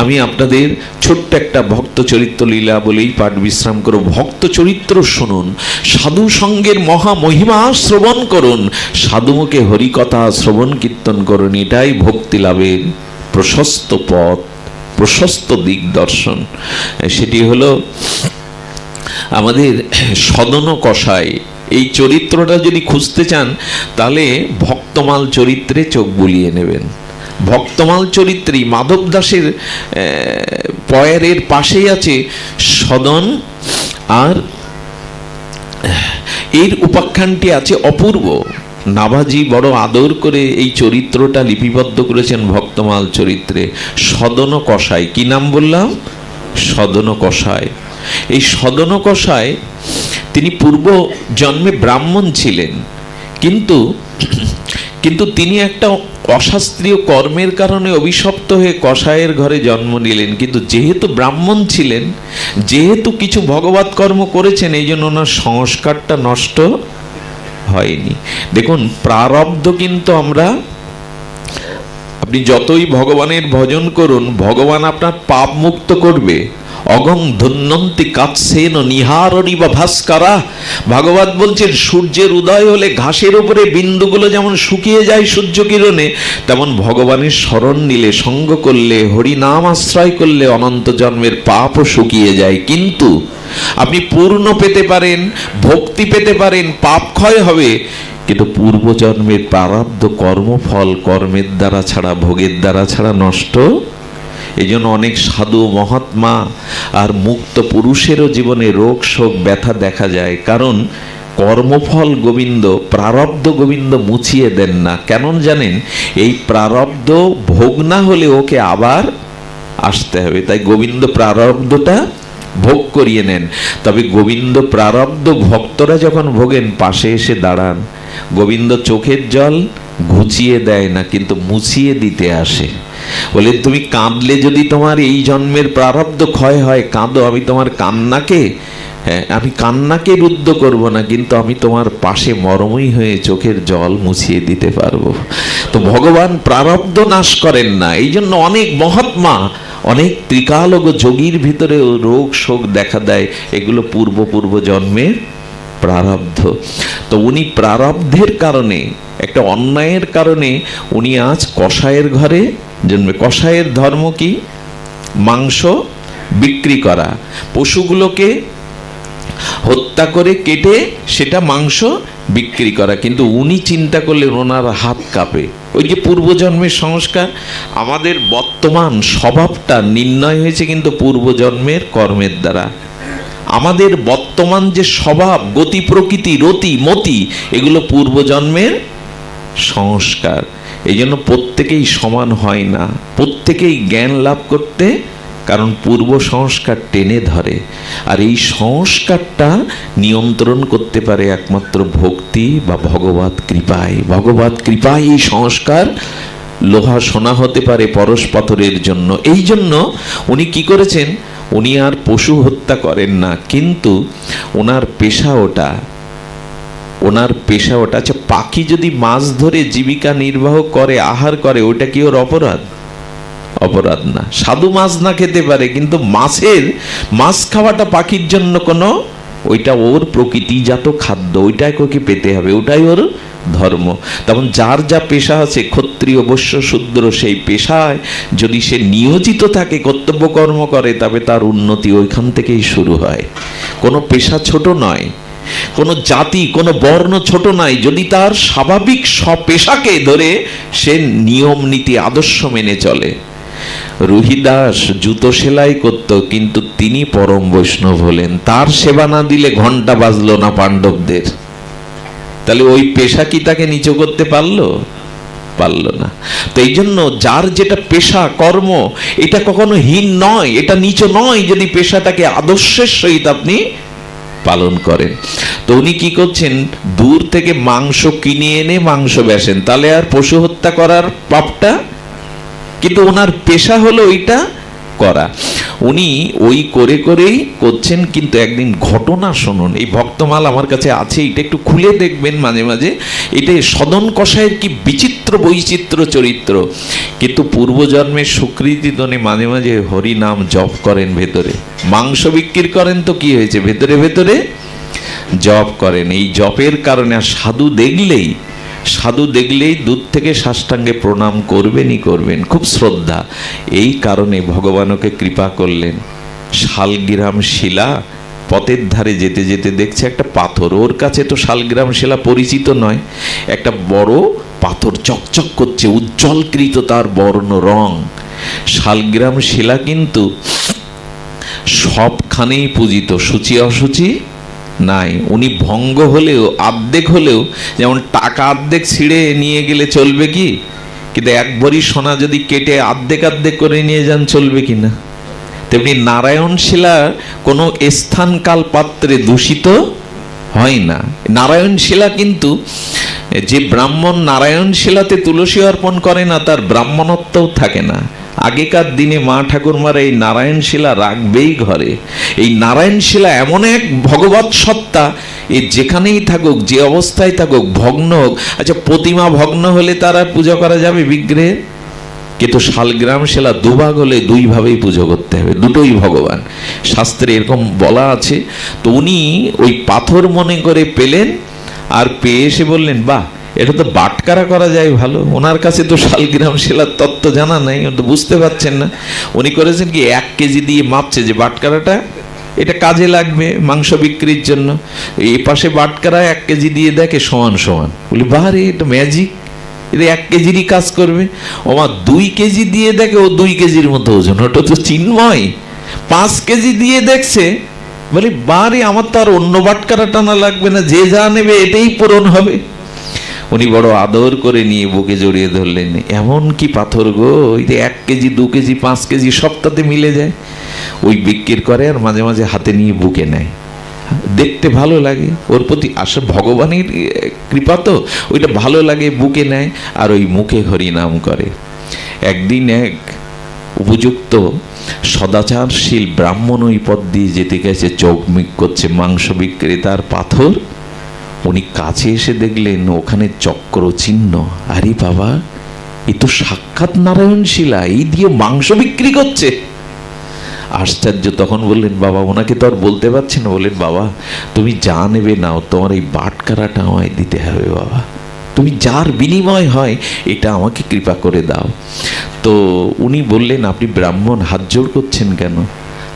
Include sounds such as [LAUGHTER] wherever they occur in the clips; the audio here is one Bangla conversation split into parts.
আমি আপনাদের ছোট্ট একটা ভক্ত চরিত্র লীলা বলেই পাঠ বিশ্রাম করো ভক্ত চরিত্র শুনুন, সাধু সঙ্গের মহা মহিমা শ্রবণ করুন, সাধুমুখে হরিকথা শ্রবণ কীর্তন করুন, এটাই ভক্তি লাভের প্রশস্ত পথ, প্রশস্ত দিগদর্শন সেটি হলো আমাদের সদন কষায়। এই চরিত্রটা যদি খুঁজতে চান, তাহলে ভক্তমাল চরিত্রে চোখ বুলিয়ে নেবেন। ভক্তমাল চরিত্রী মাধব দাসের পয়ারের পাশেই আছে সদন আর, এর উপাখ্যানটি আছে অপূর্ব। নাভাজি বড় আদর করে এই চরিত্রটা লিপিবদ্ধ করেছেন ভক্তমাল চরিত্রে। সদন কষায় কি নাম বললাম? সদন কষায় এই সদন কষায় তিনি পূর্ব জন্মে ব্রাহ্মণ ছিলেন। কিন্তু কিন্তু তিনি একটা অশাস্ত্রীয় কর্মের কারণে অভিশপ্ত হয়ে কষায়ের ঘরে জন্ম নিলেন। কিন্তু যেহেতু ব্রাহ্মণ ছিলেন, যেহেতু কিছু ভগবত কর্ম করেছেন, এই জন্য ওনার সংস্কারটা নষ্ট হয়নি। দেখুন, প্রারব্ধ কিন্তু আমরা, আপনি যতই ভগবানের ভজন করুন, ভগবান আপনার পাপ মুক্ত করবে। অগং ধন্যন্তি কাৎসেন নিহারণি বা ভাস্করা। ভাগবত বলছেন, সূর্যের উদয় হলে ঘাসের উপরে বিন্দুগুলো যেমন শুকিয়ে যায় সূর্য কিরণে, তেমন ভগবানের স্মরণ নিলে, সঙ্গ করলে, হরিনাম আশ্রয় করলে অনন্ত জন্মের পাপও শুকিয়ে যায়। কিন্তু আপনি পূর্ণ পেতে পারেন, ভক্তি পেতে পারেন, পাপ ক্ষয় হবে। কিন্তু পূর্বজন্মের প্রারব্ধ কর্মফল কর্মের দ্বারা ছাড়া, ভোগের দ্বারা ছাড়া নষ্ট এই জন্য অনেক সাধু, মহাত্মা আর মুক্ত পুরুষেরও জীবনে রোগ, শোক, ব্যথা দেখা যায়। কারণ কর্মফল গোবিন্দ, প্রারব্ধ গোবিন্দ মুছিয়ে দেন না। কেন জানেন? এই প্রারব্ধ ভোগ না হলে ওকে আবার আসতে হবে। তাই গোবিন্দ প্রারব্ধটা ভোগ করিয়ে নেন। তবে গোবিন্দ প্রারব্ধ ভক্তরা যখন ভোগেন, পাশে এসে দাঁড়ান। গোবিন্দ চোখের জল ঘুচিয়ে দেয় না, কিন্তু মুছিয়ে দিতে আসে। বলে, তুমি কাঁদলে যদি তোমার এই জন্মের প্রারব্ধ ক্ষয় হয়, কাঁদো, আমি তোমার কান্নাকে হ্যাঁ আমি কান্নাকে রুদ্ধ করব না, কিন্তু আমি তোমার পাশে মরমই হয়ে চোখের জল মুছিয়ে দিতে পারব। তো ভগবান প্রারব্ধ নাশ করেন না। এই জন্য অনেক মহাত্মা, অনেক ত্রিকালগ যোগীর ভিতরেও রোগ শোক দেখা দেয়, এগুলো পূর্ব পূর্ব জন্মের প্রারব্ধ। তো উনি প্রারব্ধের কারণে, একটা অন্যায়ের কারণে, উনি আজ কষায়ের ঘরে জন্মে কষায়ের ধর্ম কি? মাংস বিক্রি করা। পশুগুলোকে হত্যা করে কেটে সেটা মাংস বিক্রি করা। কিন্তু উনি চিন্তা করলেন ওনার হাত কাঁপে। ওই যে পূর্বজন্মের সংস্কার, আমাদের বর্তমান স্বভাবটা নির্ণয় হয়েছে কিন্তু পূর্বজন্মের কর্মের দ্বারা। আমাদের বর্তমান যে স্বভাব, গতি প্রকৃতি, রতি, মতি, এগুলো পূর্বজন্মের সংস্কার। এই জন্য প্রত্যেকেই সমান হয় না। প্রত্যেকেই জ্ঞান লাভ করতে কারণ পূর্ব সংস্কার টেনে ধরে। আর এই সংস্কারটা নিয়ন্ত্রণ করতে পারে একমাত্র ভক্তি বা ভগবত কৃপায়। ভগবত কৃপায় এই সংস্কার লোহা সোনা হতে পারে পরশ পাথরের জন্য। এই জন্য উনি কি করেছেন? উনি আর পশু হত্যা করেন না, কিন্তু ওনার পেশা ওটা। ওনার পেশা ওটা। আচ্ছা পাখি যদি মাছ ধরে জীবিকা নির্বাহ করে, আহার করে ওটা কি ওর অপরাধ? অপরাধ না। সাধু মাছ না খেতে পারে, কিন্তু মাছের, মাছ খাওয়াটা পাখির জন্য কোনো, ওইটা ওর প্রকৃতিজাত খাদ্য ওইটাই ওকে পেতে হবে, ওটাই ওর ধর্ম। তেমন যার যা পেশা আছে, ক্ষত্রিয় অবশ্য শূদ্র, সেই পেশায় যদি সে নিয়োজিত থাকে কর্তব্য কর্ম করে, তবে তার উন্নতি ওইখান থেকেই শুরু হয়। কোনো পেশা ছোট নয় কোনো জাতি, কোনো বর্ণ ছোট নাই। যদি তার স্বাভাবিক স্বপেশাকে ধরে সে নিয়ম নীতি, আদর্শ মেনে চলে। রুহিদাস জুতো সেলাই করত, কিন্তু তিনি পরম বৈষ্ণব হলেন। তার সেবা না দিলে ঘণ্টা বাজলো না পাণ্ডবদের। তাহলে ওই পেশা কি তাকে নিচু করতে পারল? পারল না। তো এই জন্য যার যেটা পেশা, কর্ম, এটা কখনো হীন নয়, এটা নিচু নয় যদি পেশাটাকে আদর্শের সহিত আপনি পালন করেন। তো উনি কি করছেন? দূর থেকে মাংস কিনে এনে মাংস বেসেন। তাহলে আর পশু হত্যা করার পাপটা? কিন্তু ওনার পেশা হলো ওইটা করা। উনি ওই করে করেই করছেন, কিন্তু একদিন ঘটনা শুনুন। এই ভক্তমাল আমার কাছে আছে, এটা একটু খুলে দেখবেন মাঝে মাঝে। এটা সদন কষায়ের কি বিচিত্র বৈচিত্র্য চরিত্র। কিন্তু পূর্বজন্মের স্বীকৃতি দনে মাঝে মাঝে হরি নাম জপ করেন ভেতরে। মাংস বিক্রি করেন তো কি হয়েছে? ভেতরে ভেতরে জপ করেন। এই জপের কারণে সাধু দেখলেই সাধু দেখলেই দূর থেকে সাষ্টাঙ্গে প্রণাম করবেনই করবেন, খুব শ্রদ্ধা। এই কারণে ভগবানকে কৃপা করলেন। শালগ্রাম শিলা পথের ধারে যেতে যেতে দেখছে একটা পাথর। ওর কাছে তো শালগ্রাম শিলা পরিচিত নয়, একটা বড় পাথর চকচক করছে, উজ্জ্বলকৃত তার বর্ণ রং। শালগ্রাম শিলা কিন্তু সবখানেই পূজিত, সূচি অসুচি নাই। উনি ভঙ্গ হলেও, আর্ধেক হলেও, যেমন টাকা আর্ধেক ছিঁড়ে নিয়ে গেলে চলবে কি? কিন্তু এক সোনা যদি কেটে আর্ধেক আর্ধেক করে নিয়ে যান, চলবে কি না? তেমনি নারায়ণ শিলা কোনো স্থানকাল পাত্রে দূষিত হয় না। নারায়ণ শিলা কিন্তু, যে ব্রাহ্মণ নারায়ণ শিলাতে তুলসী অর্পণ করে না, তার ব্রাহ্মণত্বও থাকে না। আগেকার দিনে মা ঠাকুরমারা এই নারায়ণ শিলা রাখবেই ঘরে। এই নারায়ণ শিলা এমন এক ভগবত সত্তা, এ যেখানেই থাকুক, যে অবস্থায় থাকুক, ভগ্ন হোক আচ্ছা প্রতিমা ভগ্ন হলে তারা পূজা করা যাবে বিগ্রহে? কিন্তু শালগ্রাম শিলা দুভাগ হলে দুইভাবেই পুজো করতে হবে, দুটোই ভগবান। শাস্ত্রে এরকম বলা আছে, তো উনি ওই পাথর মনে করে পেলেন আর পেয়ে এসে বললেন, বাহ এটা তো বাটকারা করা যায় ভালো। ওনার কাছে তো শালগ্রাম শিলার তত্ত্ব জানা নাই তো বুঝতে পারছেন না। উনি করেছেন কি, এক কেজি দিয়ে মাপছে যে বাটকারাটা, এটা কাজে লাগবে মাংস বিক্রির জন্য। এই পাশে বাটকারা এক কেজি দিয়ে দেখে সমান সমান। বলি, বাহারে, এটা ম্যাজিক এটা এক কেজিরই কাজ করবে। মা দুই কেজি দিয়ে দেখে ও দুই কেজির মতো ওজন। ওটা তো চিন্ময়। পাঁচ কেজি দিয়ে দেখছে। বলি বারে আমার তো আর অন্য বাটকারা টানা লাগবে না। যে যা নেবে, এটাই পূরণ হবে। উনি বড় আদর করে নিয়ে বুকে জড়িয়ে ধরলেন, এমন কি পাথর গো? ওই যে এক কেজি, দু কেজি, পাঁচ কেজি সপ্তাহে মিলে যায়। ওই বিক্রি করে আর মাঝে মাঝে হাতে নিয়ে বুকে নেয়। দেখতে ভালো লাগে, ওর প্রতি আসলে ভগবানের কৃপা তো, ওইটা ভালো লাগে, বুকে নেয় আর ওই মুখে হরিনাম করে। একদিন এক উপযুক্ত সদাচারশীল ব্রাহ্মণ ওই পথ দিয়ে যেতে গেছে, চোখ মিক করছে, মাংস বিক্রেতার পাথর উনি কাছে এসে দেখলেন ওখানে চক্র চিহ্ন। আরে বাবা, এ তো সাক্ষাৎ নারায়ণ শিলা, এই দিয়ে মাংস বিক্রি করছে। আশ্চর্য, তখন বললেন, বাবা, ওনাকে তো আর বলতে পারছেন বললেন, বাবা, তুমি যা নেবে নাও, তোমার এই বাটকারাটা আমায় দিতে হবে, বাবা। তুমি যার বিনিময় হয়, এটা আমাকে কৃপা করে দাও। তো উনি বললেন, আপনি ব্রাহ্মণ হাত জোড় করছেন কেন?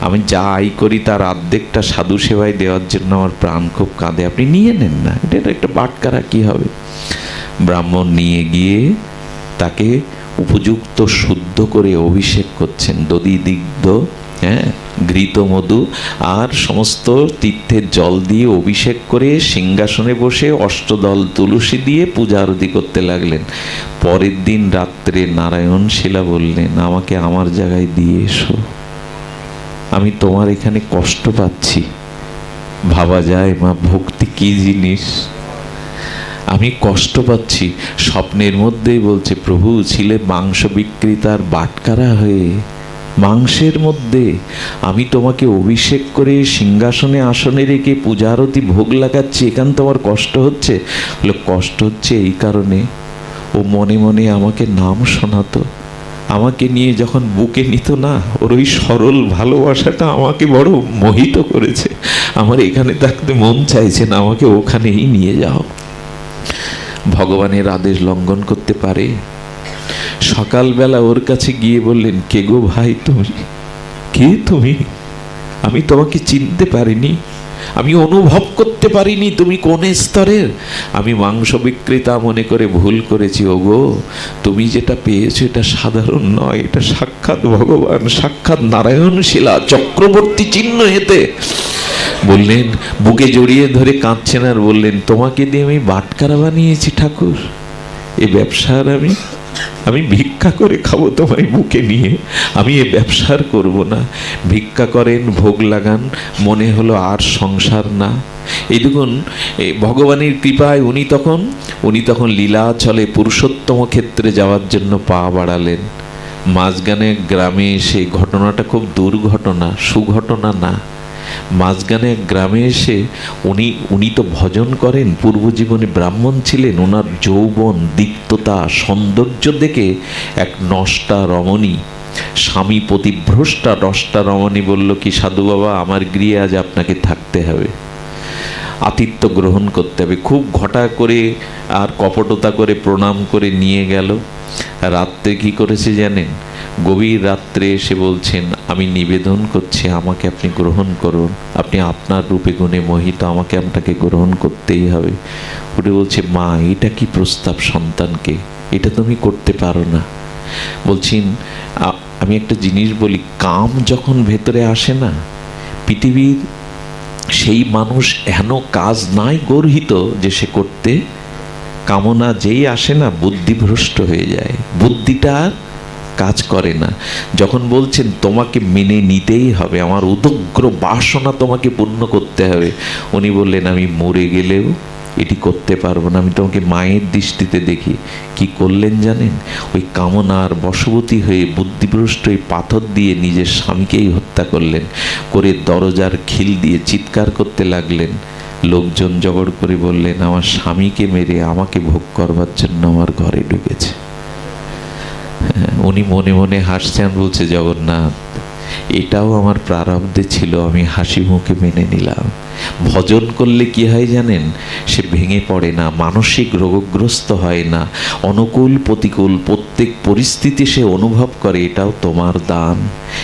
আমি যা করি তার অর্ধেকটা সাধু সেবায় দেওয়ার জন্য আমার প্রাণ খুব কাঁদে। আপনি নিয়ে নেন না, এটা একটা বাটকারা কি হবে? ব্রাহ্মণ নিয়ে গিয়ে তাকে উপযুক্ত শুদ্ধ করে অভিষেক করছেন। দধি দিগ্ধ হ্যাঁ ঘৃত মধু আর সমস্ত তীর্থের জল দিয়ে অভিষেক করে সিংহাসনে বসে অষ্টদল তুলসী দিয়ে পূজা আরতি করতে লাগলেন। পরের দিন রাত্রে নারায়ণ শিলা বললেন, আমাকে আমার জায়গায় দিয়ে এসো। আমি তোমার এখানে কষ্ট পাচ্ছি। ভাবা যায় মা, ভক্তি কি জিনিস? আমি কষ্ট পাচ্ছি। স্বপ্নের মধ্যেই বলছে, প্রভু, ছিলে মাংস বিক্রেতার বাটকারা হয়ে। মাংসের মধ্যে আমি তোমাকে অভিষেক করে সিংহাসনে আসনে রেখে পূজারতি ভোগ লাগাচ্ছি। এখান তোমার কষ্ট হচ্ছে? কষ্ট হচ্ছে এই কারণে। ও মনে মনে আমাকে নাম শোনাতো। আমাকে নিয়ে যখন বুকে নিত না, ওর ওই সরল ভালোবাসাটা আমাকে বড় মোহিত করেছে। আমার এখানে থাকতে মন চাইছে না, আমাকে ওখানেই নিয়ে যাও। ভগবানের আদেশ লঙ্ঘন করতে পারে। সকালবেলা ওর কাছে গিয়ে বললেন, কে গো ভাই তুমি? কে তুমি? আমি তোমাকে চিনতে পারিনি। আমি অনুভব করতে পারিনি তুমি কোন স্তরের আমি মাংস বিক্রেতা মনে করে ভুল করেছি, ওগো। তুমি যেটা পেয়েছ এটা সাধারণ নয়, এটা সাক্ষাৎ ভগবান, সাক্ষাৎ নারায়ণ শিলা, চক্রবর্তী চিহ্ন এতে। বললেন, বুকে জড়িয়ে ধরে কাঁদছেন আর বললেন, তোমাকে দিয়ে আমি বাটকারা বানিয়েছি ঠাকুর। এ ব্যবসার আমি আমি ভিক্ষা করে খাব তোমায় বুকে নিয়ে। আমি এ ব্যবসার করব না। ভিক্ষা করেন, ভোগ লাগান, মনে হলো আর সংসার না। এই দেখুন ভগবানের কৃপায় উনি তখন উনি তখন লীলা চলে পুরুষোত্তম ক্ষেত্রে যাওয়ার জন্য পা বাড়ালেন। মাঝগানে গ্রামে এসে ঘটনাটা খুব দুর্ঘটনা, সুঘটনা না। মাঝগানে এক গ্রামে এসে উনি উনি তো ভজন করেন পূর্ব জীবনে ব্রাহ্মণ ছিলেন, ওনার যৌবন দিক্ততা সৌন্দর্য দেখে এক নষ্টা রমণী, স্বামী প্রতিভ্রষ্টা নষ্টা রমণী বলল, কি সাধু বাবা, আমার গৃহে আজ আপনাকে থাকতে হবে। আতিথ্য গ্রহণ করতে হবে। খুব ঘটা করে আর কপটতা করে প্রণাম করে নিয়ে গেল। রাত্রে কি করেছে জানেন? গভীর রাত্রে এসে বলছেন, আমি নিবেদন করছি, আমাকে আপনি গ্রহণ করুন। আপনি আপনার রূপে গুণে মোহিত, আমাকে আপনাকে গ্রহণ করতেই হবে। উঠে বলছে, মা, এটা কি প্রস্তাব সন্তানকে? এটা তুমি করতে পারো না। বলছেন আমি একটা জিনিস বলি, কাম যখন ভেতরে আসে না, পৃথিবীর সেই মানুষ হেন কাজ নাই গর্হিত যে সে করতে কামনা যেই আসে না, বুদ্ধিভ্রষ্ট হয়ে যায়। বুদ্ধিটা কাজ করে না। যখন বলছেন, তোমাকে মেনে নিতেই হবে, আমার উদগ্র বাসনা তোমাকে পূর্ণ করতে হবে। উনি বললেন, আমি মরে গেলেও এটি করতে পারব না। আমি তোমাকে মায়ের দৃষ্টিতে দেখি। কি করলেন জানেন? ওই কামনার বশবতী হয়ে বুদ্ধিভ্রষ্ট ওই পাথর দিয়ে নিজের স্বামীকেই হত্যা করলেন, করে দরজার খিল দিয়ে চিৎকার করতে লাগলেন। লোকজন জগড় করে বললেন, আমার স্বামীকে মেরে আমাকে ভোগ করবার জন্য আমার ঘরে ঢুকেছে। [LAUGHS] উনি মনে মনে হাসছেন, বলছে, জগন্নাথ, এটাও আমার প্রারব্ধে ছিল, আমি হাসি মুখে মেনে নিলাম। ভজন করলে কি হয় জানেন? সে ভেঙে পড়ে না, মানসিক রোগগ্রস্ত হয় না, অনুকূল প্রতিকূল, প্রত্যেক পরিস্থিতি সে অনুভব করে, এটাও তোমার দান।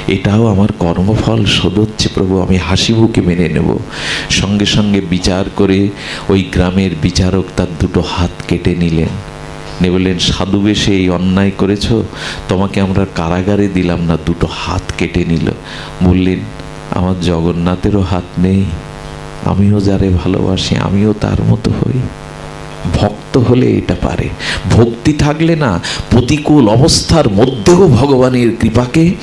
এটাও আমার কর্মফল হচ্ছে প্রভু, আমি হাসি মুখে মেনে নেব। সঙ্গে সঙ্গে বিচার করে ওই গ্রামের বিচারক তার দুটো হাত কেটে নিলেন। নে বললেন, সাধু বেশে এই অন্যায় করেছ? তোমাকে আমরা কারাগারে দিলাম না। দুটো হাত কেটে নিল। বললেন, আমার জগন্নাথেরও হাত নেই। আমিও যারে ভালোবাসি, আমিও তার মতো হই। ভক্ত হলে এটা পারে। ভক্তি থাকলে না প্রতিকূল অবস্থার মধ্যেও ভগবানের কৃপাকে।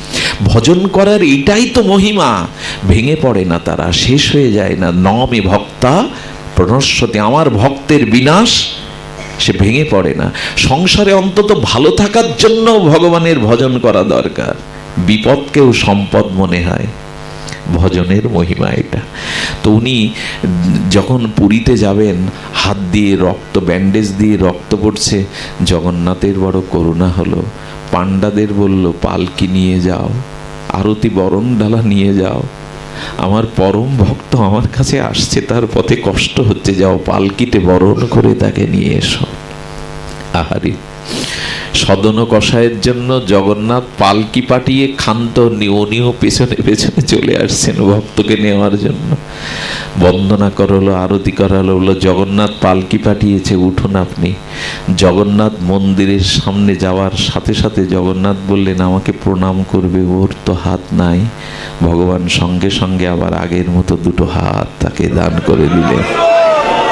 ভজন করার এটাই তো মহিমা। ভেঙে পড়ে না তারা, শেষ হয়ে যায় না। নমে ভক্তা প্রণস্বতে আমার ভক্তের বিনাশ। সে ভেঙে পড়ে না। সংসারে অন্তত ভালো থাকার জন্য ভগবানের ভজন করা দরকার। বিপদকেও সম্পদ মনে হয়। ভজনের মহিমা এটা। তো উনি যখন পুরীতে যাবেন, হাত দিয়ে রক্ত, ব্যান্ডেজ দিয়ে রক্ত পড়ছে, জগন্নাথের বড় করুণা হলো। পাণ্ডাদের বলল, পালকি নিয়ে যাও, আরতি বরণ ডালা নিয়ে যাও। আমার পরম ভক্ত আমার কাছে আসছে, তার পথে কষ্ট হচ্ছে, যাও পালকিতে বরণ করে তাকে নিয়ে এসো। আহারে। সদন কষায়ের জন্য জগন্নাথ পালকি পাঠিয়ে ক্ষান্ত নি- উনিও পেছনে পেছনে চলে আসছেন ভক্তকে নেওয়ার জন্য। বন্দনা করল, আরতি করালো, বলল, জগন্নাথ পালকি পাঠিয়েছে, উঠুন আপনি। জগন্নাথ মন্দিরের সামনে যাওয়ার সাথে সাথে জগন্নাথ বললেন, আমাকে প্রণাম করবে, ওর তো হাত নাই। ভগবান সঙ্গে সঙ্গে আবার আগের মতো দুটো হাত তাকে দান করে দিলেন।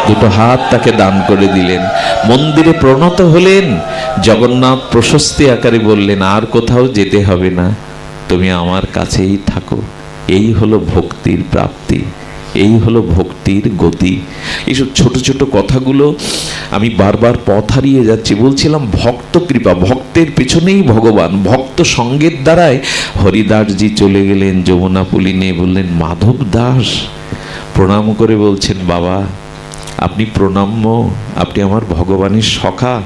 দুটো হাত তাকে দান করে দিলেন। মন্দিরে প্রণত হলেন। জগন্নাথ প্রশস্তি আকারে বললেন, আর কোথাও যেতে হবে না। তুমি আমার কাছেই থাকো। এই হলো ভক্তির প্রাপ্তি। এই হলো ভক্তির গতি। এইসব ছোট ছোট কথাগুলো আমি বারবার পথ হারিয়ে যাচ্ছি। বলছিলাম, ভক্ত কৃপা, ভক্তের পেছনেই ভগবান। ভক্ত সঙ্গের দ্বারাই হরিদাসজি চলে গেলেন যমুনা পুলিনে। বললেন, মাধব দাস। প্রণাম করে বলছেন, বাবা আপনি প্রণাম্য, আপনি আমার ভগবানের সখা,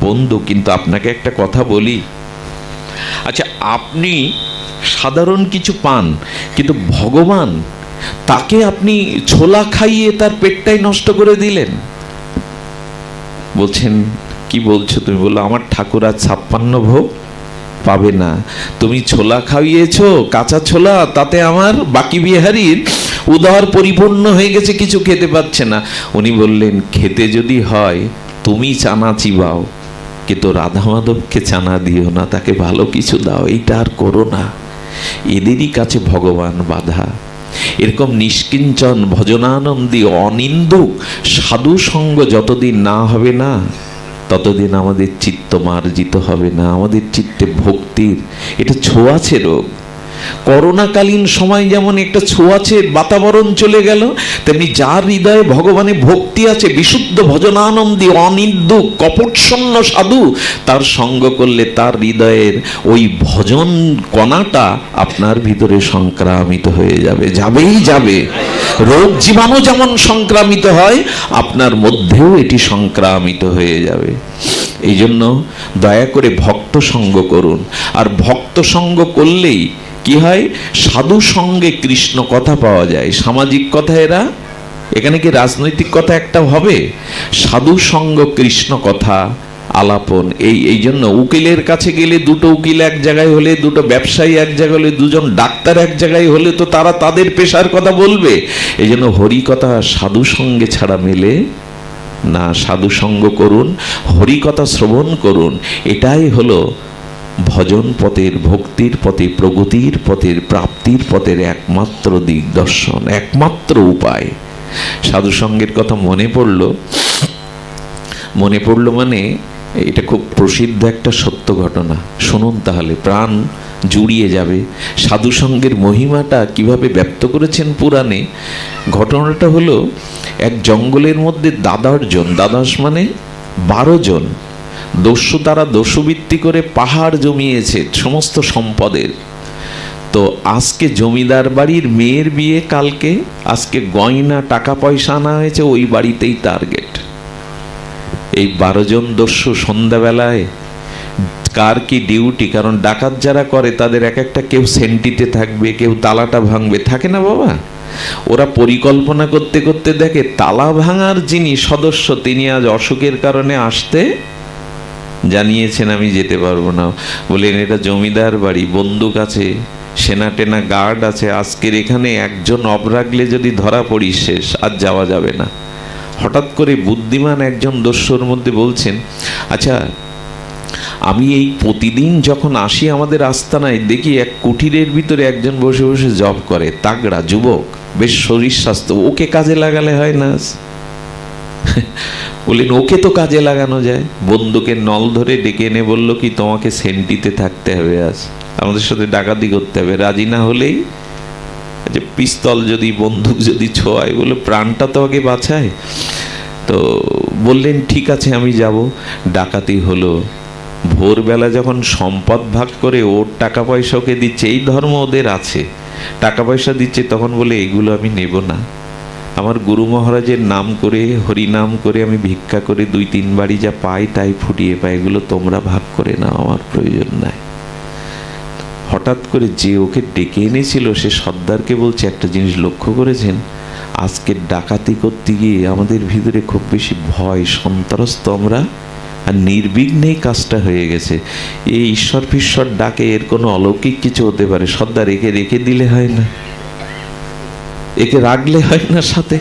বন্ধু, কিন্তু আপনাকে একটা কথা বলি। আচ্ছা আপনি সাধারণ কিছু পান, কিন্তু ভগবান তাকে আপনি ছোলা খাইয়ে তার পেটটাই নষ্ট করে দিলেন? বলছেন, কি বলছো তুমি? বলল, আমার ঠাকুর আর ছাপ্পান্ন ভোগ পাবে না। তুমি ছোলা খাইয়েছো, কাঁচা ছোলা, তাতে আমার বাকি বিহারীর উদর পরিপূর্ণ হয়ে গেছে, কিছু খেতে পাচ্ছে না। উনি বললেন, খেতে যদি হয়, তুমি চানা চিবাও কিন্তু রাধা মাধবকে চানা দিও না, তাকে ভালো কিছু দাও, এইটা আর করো না। এদেরই কাছে ভগবান বাধা। এরকম নিষ্কিঞ্চন, ভজনানন্দী, অনিন্দুক সাধু সঙ্গ যতদিন না হবে না, ততদিন আমাদের চিত্ত মার্জিত হবে না। আমাদের চিত্তে ভক্তির, এটা ছোঁয়াছে রোগ। করোনাকালীন সময় যেমন একটা ছোঁয়াচে বাতাবরণ চলে গেল, তেমনি যার হৃদয়ে ভগবানের ভক্তি আছে, বিশুদ্ধ ভজনানন্দী অনির্দু কপটশূন্য সাধু, তার সঙ্গ করলে তার হৃদয়ের ওই ভজন কণাটা আপনার ভিতরে সংক্রামিত হয়ে যাবে, যাবেই যাবে। রোগ জীবাণু যেমন সংক্রামিত হয়, আপনার মধ্যেও এটি সংক্রামিত হয়ে যাবে। এই জন্য দয়া করে ভক্ত সঙ্গ করুন। আর ভক্ত সঙ্গ করলেই কি হয়? সাধু সঙ্গে কৃষ্ণ কথা পাওয়া যায়। সামাজিক কথা এরা। এখানে কি রাজনৈতিক কথা একটা হবে? সাধু সঙ্গ কৃষ্ণ কথা, আলাপন, এই এই জন্য উকিলের কাছে গেলে দুটো উকিল এক জায়গায় হলে, দুটো ব্যবসায়ী এক জায়গায় হলে, দুজন ডাক্তার এক জায়গায় হলে তো তারা তাদের পেশার কথা বলবে। এই জন্য হরি কথা সাধু সঙ্গে ছাড়া মেলে না। সাধু সঙ্গ করুন হরিকথা শ্রবণ করুন। এটাই হলো ভজন পথের, ভক্তির পথে, প্রগতির পথের, প্রাপ্তির পথের একমাত্র দিগদর্শন, একমাত্র উপায়। সাধু সঙ্গের কথা মনে পড়ল। মনে পড়ল মানে এটা খুব প্রসিদ্ধ একটা সত্য ঘটনা। শুনুন তাহলে, প্রাণ জুড়িয়ে যাবে। সাধু সঙ্গের মহিমাটা কীভাবে ব্যক্ত করেছেন পুরাণে? ঘটনাটা হলো, এক জঙ্গলের মধ্যে দাদার জন, দাদাস মানে বারো জন দস্যু তারা দস্যুবৃত্তি করে পাহাড় জমিয়েছে সমস্ত সম্পদের। তো আজকে জমিদার বাড়ির মেয়ের বিয়ে কালকে, আজকে গয়না টাকা পয়সা আনা হয়েছে, ওই বাড়িতেই টার্গেট। এই বারো জন দস্যু সন্ধ্যাবেলায় কার কি ডিউটি? কারণ ডাকাত যারা করে, তাদের এক একটা কেউ সেন্টিতে থাকবে, কেউ তালাটা ভাঙবে, থাকে না বাবা? ওরা পরিকল্পনা করতে করতে দেখে, তালা ভাঙার যিনি সদস্য, তিনি আজ অসুখের কারণে আসতে জানিয়েছেন, আমি যেতে পারব না। বলেন এটা জমিদার বাড়ি, বন্দুক আছে, সেনা টেনা গার্ড আছে, আজকের এখানে একজন অবরাগলে যদি ধরা পড়ি শেষ, আর যাওয়া যাবে না। হঠাৎ করে বুদ্ধিমান একজন দস্যুর মধ্যে বলছেন আচ্ছা আমি এই প্রতিদিন যখন আসি আমাদের আস্তানায়, দেখি এক কুটিরের ভিতরে একজন বসে বসে জব করে, তাগড়া, যুবক, বেশ শরীর স্বাস্থ্য, ওকে কাজে লাগালে হয় না? বললেন, ওকে তো কাজে লাগানো যায়। বন্দুকের নল ধরে ডেকে এনে বলল কি, তোমাকে সেন্টিতে থাকতে হবে আজ। আমাদের সাথে ডাকাতি করতে হবে। রাজি না হলেই যে পিস্তল যদি, বন্দুক যদি ছোঁয়ায় বলে প্রাণটা তো আগে বাঁচায়। তো বললেন, ঠিক আছে, আমি যাব। ডাকাতি হলো। ভোরবেলা যখন সম্পদ ভাগ করে ওর টাকা পয়সা ওকে দিচ্ছে, এই ধর্ম ওদের আছে। টাকা পয়সা দিচ্ছে, তখন বলে, এগুলো আমি নেব না। আমার গুরু মহারাজের নাম করে, হরি নাম করে আমি ভিক্ষা করে দুই তিন বাড়ি যা পাই তাই ফুটিয়ে পাই, এগুলো তোমরা ভাগ করে নাও, আমার প্রয়োজন নাই। হঠাৎ করে যে ওকে ডেকে এনেছিল, সে সর্দারকে বলছে, একটা জিনিস লক্ষ্য করেছেন? আজকে ডাকাতি করতে গিয়ে আমাদের ভিতরে খুব বেশি ভয়, সন্ত্রস্ত আমরা, আর নির্বিঘ্নেই কাজটা হয়ে গেছে। এই ঈশ্বর ফিশ্বর ডাকে, এর কোনো অলৌকিক কিছু হতে পারে? সর্দার, একে রেখে দিলে হয় না? একে রাখলে হয় না সাথে।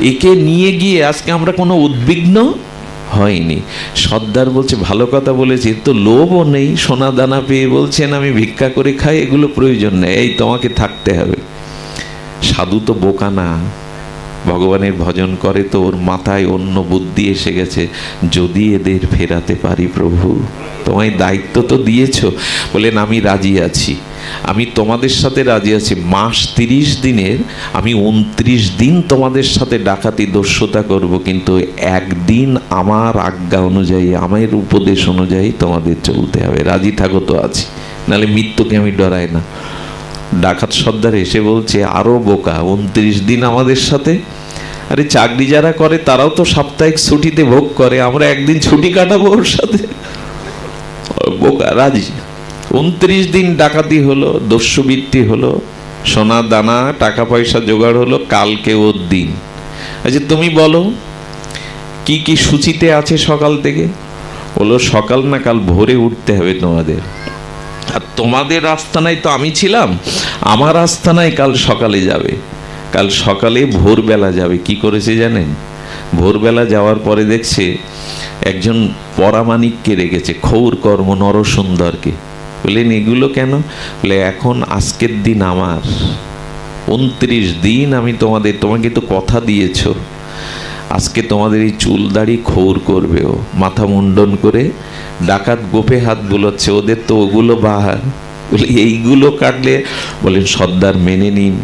একে নিয়ে গিয়ে আজকে আমরা কোনো উদ্বিগ্ন হয়নি। সর্দার বলছে, ভালো কথা বলেছি তো লোভও নেই, সোনা দানা পেয়ে বলছেন, আমি ভিক্ষা করে খাই, এগুলো প্রয়োজন নেই, এই তোমাকে থাকতে হবে। সাধু তো বোকা না। ভগবানের ভজন করে তো ওর মাথায় অন্য বুদ্ধি এসে গেছে, যদি এদের ফেরাতে পারি প্রভু। তোমায় দায়িত্ব তো দিয়েছ বলেন আমি রাজি আছি। আমি তোমাদের সাথে রাজি আছি। মাস তিরিশ দিনের, আমি উনত্রিশ দিন তোমাদের সাথে ডাকাতি দস্যতা করব, কিন্তু একদিন আমার আজ্ঞা অনুযায়ী, আমার উপদেশ অনুযায়ী তোমাদের চলতে হবে। রাজি থাকো তো আছি। নাহলে মৃত্যুকে আমি ডরাই না। ডাকাত সর্দার এসে বলছে, আরও বোকা, উনত্রিশ দিন আমাদের সাথে? আরে চাকরি যারা করে, তারাও তো সাপ্তাহিক ছুটিতে ভোগ করে, আমরা একদিন ছুটি কাটাবো ওর সাথে? বোকা, রাজি। উনত্রিশ দিন ডাকাতি হলো, দস্যুবৃত্তি হলো, সোনা দানা, টাকা পয়সা জোগাড় হলো, কালকে ওর দিন। আচ্ছা তুমি বলো, কি কি সূচিতে আছে সকাল থেকে? বলো, সকাল না কাল ভোরে উঠতে হবে তোমাদের। তোমাদের আস্তানায় তো আমি ছিলাম। আমার আস্তানায় কাল সকালে যাবে। কাল সকালে ভোরবেলা যাবে। কি করেছে জানেন? ভোরবেলা যাওয়ার পরে দেখছে একজন পরামানিককে রেখেছে খৌর কর্ম নরসুন্দরকে। বললেন, এগুলো কেন? বলে, এখন আজকের দিন আমার। উনত্রিশ দিন আমি তোমাদের, তোমাকে তো কথা দিয়েছ। আজকে তোমাদের এই চুল দাড়ি খৌর করবে ও। মাথা মুন্ডন করে ডাকাত গোপে হাত বুলোচ্ছে, ওদের তো ওগুলো বাহার। বলে, এইগুলো কাটলে, বলেন, সর্দার মেনে নিন।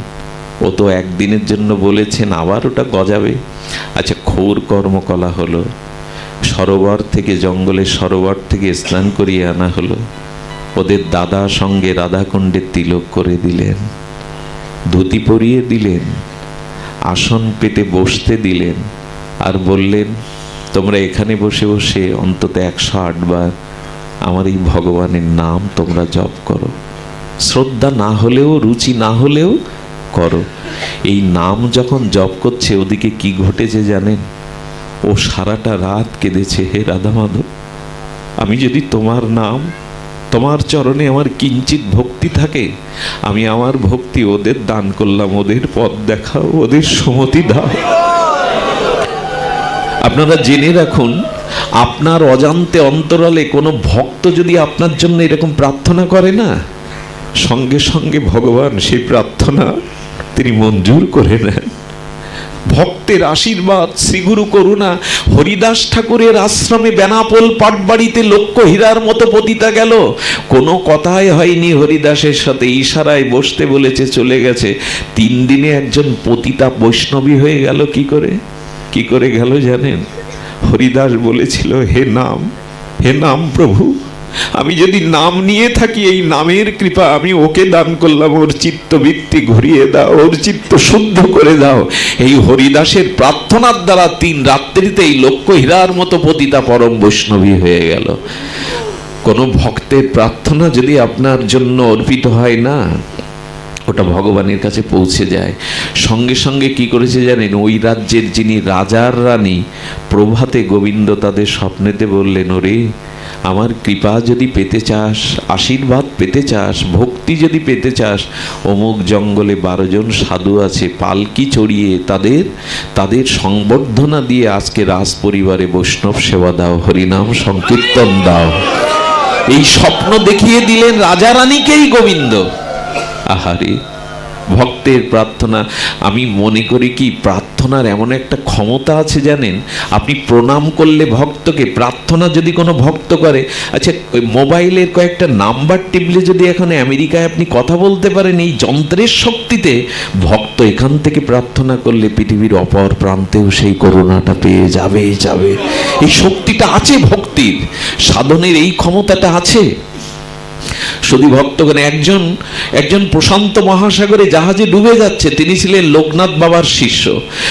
ও তো একদিনের জন্য বলেছেন, আবার ওটা গজাবে। আচ্ছা খোর কর্মকলা হলো। সরোবর থেকে জঙ্গলের সরোবর থেকে স্নান করিয়ে আনা হলো। ওদের দাদা সঙ্গে রাধাকুণ্ডে তিলক করে দিলেন। ধুতি পরিয়ে দিলেন। আসন পেতে বসতে দিলেন। আর বললেন, তোমরা এখানে বসে বসে অন্তত একশো আটবার আমার এই ভগবানের নাম তোমরা জপ করো। শ্রদ্ধা না হলেও, রুচি না হলেও করো। এই নাম যখন জপ করছে, ওদিকে কি ঘটেছে জানেন? ও সারাটা রাত কেঁদেছে, হে রাধা মাধব আমি যদি তোমার নাম, তোমার চরণে আমার কিঞ্চিত ভক্তি থাকে, আমি আমার ভক্তি ওদের দান করলাম, ওদের পথ দেখাও, ওদের সুমতি দাও। আপনারা জেনে রাখুন, আপনার অজান্তে অন্তরালে কোনো ভক্ত যদি আপনার জন্য এরকম প্রার্থনা করে না, সঙ্গে সঙ্গে ভগবান সেই প্রার্থনা তিনি মঞ্জুর করে নেন। ভক্তের আশীর্বাদ, শ্রীগুরু করুণা, হরিদাস ঠাকুরের আশ্রমে বেনাপোল পাটবাড়িতে লক্ষ্য হীরার মতো পতিতা গেল। কোনো কথাই হয়নি হরিদাসের সাথে, ইশারায় বসতে বলেছে, চলে গেছে। তিন দিনে একজন পতিতা বৈষ্ণবী হয়ে গেল কি করে? কি করে গেল জানেন? হরিদাস বলেছিল, হে নাম হে নাম প্রভু, আমি যদি নাম নিয়ে থাকি, এই নামের কৃপা আমি ওকে দান করলাম। ওর চিত্ত বৃত্তি ঘুরিয়ে দাও, ওর চিত্ত শুদ্ধ করে দাও। এই হরিদাসের প্রার্থনার দ্বারা তিন রাত্রিতে এই লক্ষ্য হীরার মতো পতিতা পরম বৈষ্ণবী হয়ে গেল। কোনো ভক্তের প্রার্থনা যদি আপনার জন্য অর্পিত হয় না ওটা ভগবানের কাছে পৌঁছে যায়। সঙ্গে সঙ্গে কি করেছে জানেন? ওই রাজ্যের যিনি রাজার রানী, প্রভাতে গোবিন্দ তাদের স্বপ্নেতে বললেন, ওরে, আমার কৃপা যদি পেতে চাস, আশীর্বাদ পেতে চাস, ভক্তি যদি পেতে চাস অমুক জঙ্গলে বারো জন সাধু আছে, পালকি চড়িয়ে তাদের তাদের সংবর্ধনা দিয়ে আজকে রাজ পরিবারে বৈষ্ণব সেবা দাও, হরিনাম সংকীর্তন দাও। এই স্বপ্ন দেখিয়ে দিলেন রাজা রানীকেই গোবিন্দ। আহারে, ভক্তের প্রার্থনা। আমি মনে করি কি, প্রার্থনার এমন একটা ক্ষমতা আছে জানেন, আপনি প্রণাম করলে ভক্তকে, প্রার্থনা যদি কোনো ভক্ত করে আচ্ছা ওই মোবাইলের কয়েকটা নাম্বার টিপলে যদি এখন আমেরিকায় আপনি কথা বলতে পারেন, এই যন্ত্রের শক্তিতে ভক্ত এখান থেকে প্রার্থনা করলে পৃথিবীর অপর প্রান্তেও সেই করুণাটা পেয়ে যাবে যাবে। এই শক্তিটা আছে ভক্তির। সাধনের এই ক্ষমতাটা আছে। শুধু ভক্তগণ, একজন একজন প্রশান্ত মহাসাগরে জাহাজে ডুবে যাচ্ছে, তিনি ছিলেন লোকনাথ বাবার শিষ্য।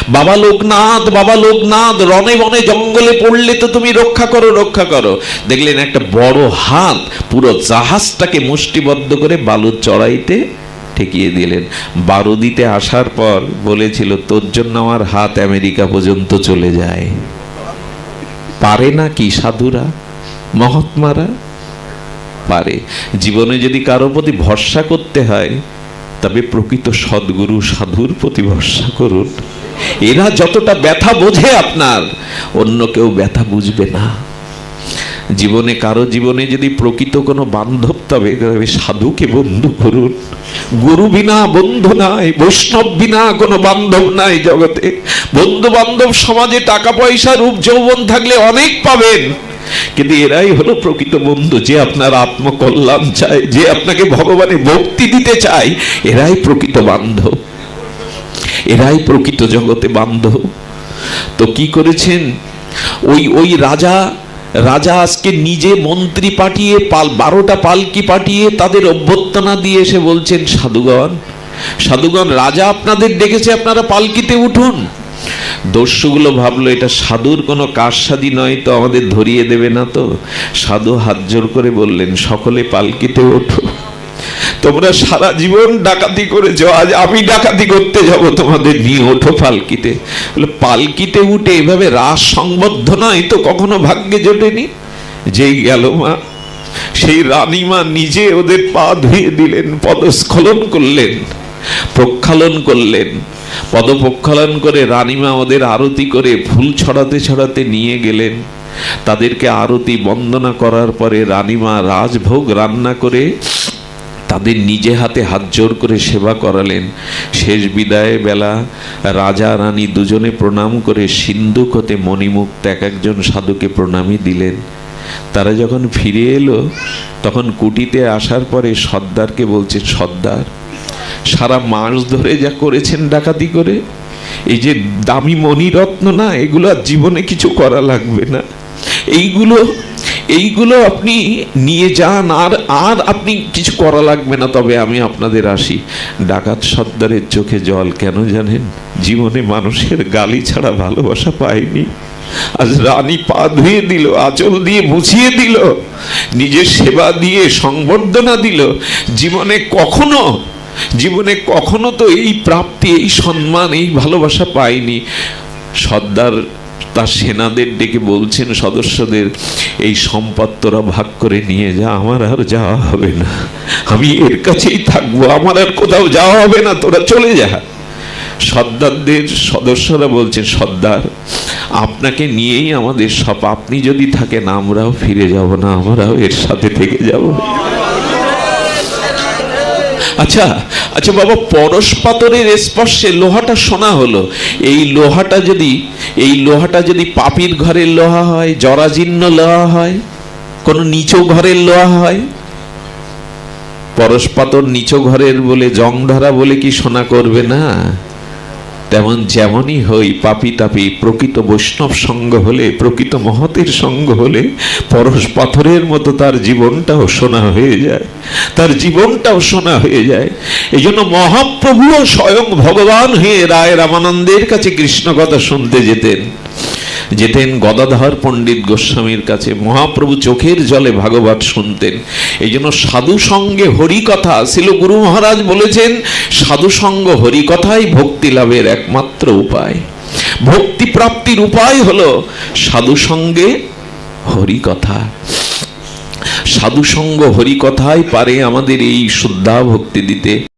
বাবা লোকনাথ বাবা লোকনাথ রনে বনে জঙ্গলে পড়লে তো তুমি রক্ষা করো রক্ষা করো। দেখলেন একটা বড় হাত পুরো জাহাজটাকে মুষ্টিবদ্ধ করে বালুর চড়াইতে ঠেকিয়ে দিলেন। বারুদিতে আসার পর বলেছিল, তোর জন্য আমার হাত আমেরিকা পর্যন্ত চলে যায়। পারে না কি সাধুরা, মহাত্মারা? পারে। জীবনে যদি কারও প্রতি ভরসা করতে হয়, তবে প্রকৃত সদ্গুরু সাধুর প্রতি ভরসা করুন। এরা যতটা ব্যথা বোঝে আপনার, অন্য কেউ ব্যথা বুঝবে না। জীবনে, কারও জীবনে যদি প্রকৃত কোনো বান্ধব, তবে সাধুকে বন্ধু করুন। গুরু বিনা, বন্ধু নাই, বৈষ্ণব বিনা কোনো বান্ধব নাই জগতে। বন্ধু বান্ধব সমাজে টাকা পয়সা রূপ, যৌবন থাকলে অনেক পাবেন। কিন্তু এরাই হলো প্রকৃত বন্ধু, যে আপনার আত্মকল্যাণ চায়, যে আপনাকে ভগবানের ভক্তি দিতে চায়, এরাই প্রকৃত বান্ধব। এরাই প্রকৃত জগতে বান্ধব। তো কি করেছেন? ওই ওই রাজা রাজা আজকে নিজে মন্ত্রী পাঠিয়ে পাল, বারোটা পালকি পাঠিয়ে তাদের অভ্যর্থনা দিয়ে এসে বলছেন, সাধুগণ সাধুগণ, রাজা আপনাদের ডেকেছে, আপনারা পালকিতে উঠুন। দস্যুগুলো ভাবলো, এটা সাধুর কোনো কারসাদি নয় তো আমাদের ধরিয়ে দেবে না তো? সাধু হাত জোর করে বললেন, সকলে পালকিতে ওঠো। তোমরা সারা জীবন ডাকাতি করেছ, আজ আমি ডাকাতি করতে যাব তোমাদের নিয়ে, ওঠো পালকিতে। বলে, পালকিতে উঠে এভাবে রাস সংবর্ধনায় তো কখনো ভাগ্যে জোটেনি? যেই গেল মা, সেই রানীমা নিজে ওদের পা ধুয়ে দিলেন, পদস্খলন করলেন, প্রক্ষালন করলেন পদপ্রক্ষালন করে রানীমা ওদের আরতি করে ফুল ছড়াতে ছড়াতে নিয়ে গেলেন। তাদেরকে আরতি বন্দনা করার পরে রানীমা রাজভোগ রান্না করে তাদের নিজে হাতে হাত জোর করে সেবা করালেন। শেষ বিদায় বেলা রাজা রানী দুজনে প্রণাম করে সিন্ধুক হতে মণিমুক্ত এক একজন সাধুকে প্রণামী দিলেন। তারা যখন ফিরে এলো, তখন কুটিতে আসার পরে সর্দারকে বলছে, সর্দার সারা মাস ধরে যা করেছেন ডাকাতি করে, এই যে দামি মণিরত্ন না, এগুলো আর জীবনে কিছু করা লাগবে না। এইগুলো এইগুলো আপনি নিয়ে যান, আর আর আপনি কিছু করা লাগবে না। তবে আমি আপনাদের আসি। ডাকাত সর্দারের চোখে জল কেন জানেন? জীবনে মানুষের গালি ছাড়া ভালোবাসা পায়নি। আজ রানী পা ধুয়ে দিল, আঁচল দিয়ে মুছিয়ে দিল, নিজের সেবা দিয়ে সংবর্ধনা দিল। জীবনে কখনো জীবনে কখনো তো এই প্রাপ্তি, এই সম্মান, এই ভালোবাসা পায়নি সর্দার তার সেনাদের ডেকে বলছেন, সদস্যদের, এই সম্পদ তোরা ভাগ করে নিয়ে যা, আমার আর যাওয়া হবে না। আমি এর কাছেই থাকব, আমার আর কোথাও যাওয়া হবে না, তোরা চলে যা। সর্দারদের সদস্যরা বলছেন, সর্দার, আপনাকে নিয়েই আমাদের সব। আপনি যদি থাকেন, আমরাও ফিরে যাব না, আমরাও এর সাথে থেকে যাব। আচ্ছা আচ্ছা বাবা, পরশ পাথরের স্পর্শে লোহাটা সোনা হলো। এই লোহাটা যদি, এই লোহাটা যদি পাপির ঘরের লোহা হয়, জরাজীর্ণ লোহা হয়, কোনো নিচু ঘরের লোহা হয়? পরশ পাথর নিচু ঘরের বলে জং ধরা বলে কি সোনা করবে না? তেমন যেমনই হই পাপি তাপি, প্রকৃত বৈষ্ণব সঙ্গ হলে, প্রকৃত মহতের সঙ্গ হলে, পরশ পাথরের মতো তার জীবনটাও সোনা হয়ে যায়। তার জীবনটাও সোনা হয়ে যায়। এই জন্য মহাপ্রভুও স্বয়ং ভগবান হয়ে রায় রামানন্দের কাছে কৃষ্ণ কথা শুনতে যেতেন। যেতেন গদাধর পণ্ডিত গোস্বামীর কাছে। মহাপ্রভু চোখের জলে ভাগবত শুনতেন। এই জন্য সাধু সঙ্গে হরিকথা ছিল গুরু মহারাজ বলেছেন, সাধু সঙ্গ হরিকথাই ভক্তি লাভের একমাত্র উপায়। ভক্তি প্রাপ্তির উপায় হলো সাধু সঙ্গে হরিকথা সাধু সঙ্গ হরিকথাই পারে আমাদের এই শুদ্ধা ভক্তি দিতে।